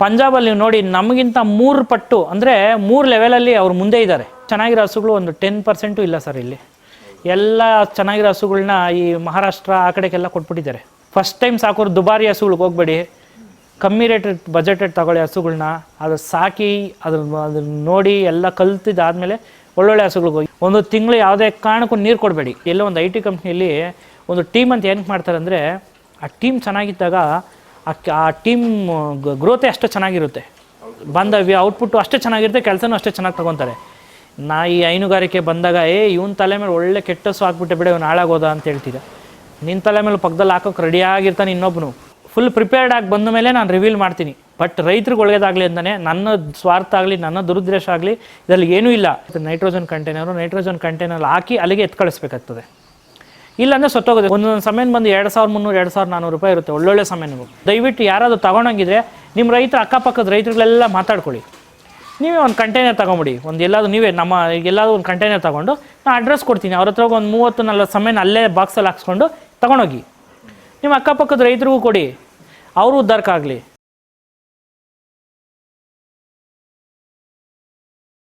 ಪಂಜಾಬಲ್ಲಿ ನೋಡಿ ನಮಗಿಂತ ಮೂರು ಪಟ್ಟು, ಅಂದರೆ ಮೂರು ಲೆವೆಲಲ್ಲಿ ಅವ್ರು ಮುಂದೆ ಇದ್ದಾರೆ. ಚೆನ್ನಾಗಿರೋ ಹಸುಗಳು ಒಂದು ಟೆನ್ ಪರ್ಸೆಂಟು ಇಲ್ಲ ಸರ್ ಇಲ್ಲಿ. ಎಲ್ಲ ಚೆನ್ನಾಗಿರೋ ಹಸುಗಳನ್ನ ಈ ಮಹಾರಾಷ್ಟ್ರ ಆ ಕಡೆಗೆಲ್ಲ ಕೊಟ್ಬಿಟ್ಟಿದ್ದಾರೆ. ಫಸ್ಟ್ ಟೈಮ್ ಸಾಕೋರು ದುಬಾರಿ ಹಸುಗಳಿಗೆ ಹೋಗ್ಬೇಡಿ. ಕಮ್ಮಿ ರೇಟ್ ಬಜೆಟೆಡ್ ತಗೊಳ್ಳಿ ಹಸುಗಳನ್ನ ಅದು ಸಾಕಿ ಅದ್ರ ಅದನ್ನ ನೋಡಿ ಎಲ್ಲ ಕಲ್ತಿದ್ದಾದಮೇಲೆ ಒಳ್ಳೊಳ್ಳೆ ಹಸುಗಳಿಗೆ ಹೋಗಿ. ಒಂದು ತಿಂಗಳು ಯಾವುದೇ ಕಾರಣಕ್ಕೂ ನೀರು ಕೊಡಬೇಡಿ. ಎಲ್ಲೋ ಒಂದು ಐ ಟಿ ಕಂಪ್ನಿಯಲ್ಲಿ ಒಂದು ಟೀಮ್ ಅಂತ ಏನಕ್ಕೆ ಮಾಡ್ತಾರೆ ಅಂದರೆ, ಆ ಟೀಮ್ ಚೆನ್ನಾಗಿದ್ದಾಗ ಆ ಟೀಮ್ ಗ್ರೋತೆ ಅಷ್ಟು ಚೆನ್ನಾಗಿರುತ್ತೆ. ಬಂದ ಔಟ್ಪುಟ್ಟು ಅಷ್ಟೇ ಚೆನ್ನಾಗಿರುತ್ತೆ, ಕೆಲಸನೂ ಅಷ್ಟೇ ಚೆನ್ನಾಗಿ ತಗೊತಾರೆ. ನಾ ಈ ಹೈನುಗಾರಿಕೆ ಬಂದಾಗ, ಏ, ಇವನ ತಲೆ ಮೇಲೆ ಒಳ್ಳೆ ಕೆಟ್ಟಸು ಹಾಕ್ಬಿಟ್ಟೆ ಬಿಡ, ಇವ್ನು ಹಾಳಾಗೋದ ಅಂತ ಹೇಳ್ತೀರ. ನಿನ್ನ ತಲೆ ಮೇಲೆ ಪಕ್ಕದಲ್ಲಿ ಹಾಕೋಕೆ ರೆಡಿಯಾಗಿರ್ತಾನೆ ಇನ್ನೊಬ್ಬನು ಫುಲ್ ಪ್ರಿಪೇರ್ಡ್ ಆಗಿ ಬಂದ ಮೇಲೆ ನಾನು ರಿವೀಲ್ ಮಾಡ್ತೀನಿ. ಬಟ್ ರೈತರಿಗೆ ಒಳ್ಳೇದಾಗಲಿ ಅಂತಲೇ ನನ್ನ ಸ್ವಾರ್ಥ ಆಗಲಿ, ನನ್ನ ದುರುದ್ದೇಶ ಆಗಲಿ, ಇದರಲ್ಲಿ ಏನೂ ಇಲ್ಲ. ನೈಟ್ರೋಜನ್ ಕಂಟೈನರು ನೈಟ್ರೋಜನ್ ಕಂಟೈನರ್ ಹಾಕಿ ಅಲ್ಲಿಗೆ ಎತ್ತು ಕಳಿಸ್ಬೇಕಾಗ್ತದೆ ಇಲ್ಲಾಂದ್ರೆ ಸತ್ತೋಗುತ್ತೆ. ಒಂದೊಂದು ಸಮಯ ಬಂದು ಎರಡು ಸಾವಿರ ಮುನ್ನೂರು, ಎರಡು ಸಾವಿರ ನಾನ್ನೂರು ರೂಪಾಯಿ ಇರುತ್ತೆ ಒಳ್ಳೊಳ್ಳೆ ಸಮಯಗಳು ದಯವಿಟ್ಟು ಯಾರಾದರೂ ತಗೊಂಡಂಗಿದ್ರೆ ನಿಮ್ಮ ರೈತರ ಅಕ್ಕಪಕ್ಕದ ರೈತರುಗಳೆಲ್ಲ ಮಾತಾಡ್ಕೊಳ್ಳಿ. ನೀವೇ ಒಂದು ಕಂಟೈನರ್ ತಗೊಂಬಿಡಿ. ಒಂದು ಎಲ್ಲಾದರೂ ನೀವೇ ನಮ್ಮ ಎಲ್ಲಾದರೂ ಒಂದು ಕಂಟೈನರ್ ತಗೊಂಡು ನಾನು ಅಡ್ರೆಸ್ ಕೊಡ್ತೀನಿ. ಅವ್ರ ಹತ್ರ ಒಂದು ಮೂವತ್ತು, ನಲ್ವತ್ತು ಸಮಯನ ಅಲ್ಲೇ ಬಾಕ್ಸಲ್ಲಿ ಹಾಕ್ಸ್ಕೊಂಡು ತಗೊಂಡೋಗಿ. ನಿಮ್ಮ ಅಕ್ಕಪಕ್ಕದ ರೈತರಿಗೂ ಕೊಡಿ. ಅವರು ಉದ್ಧಾರಕ್ಕಾಗಲಿ.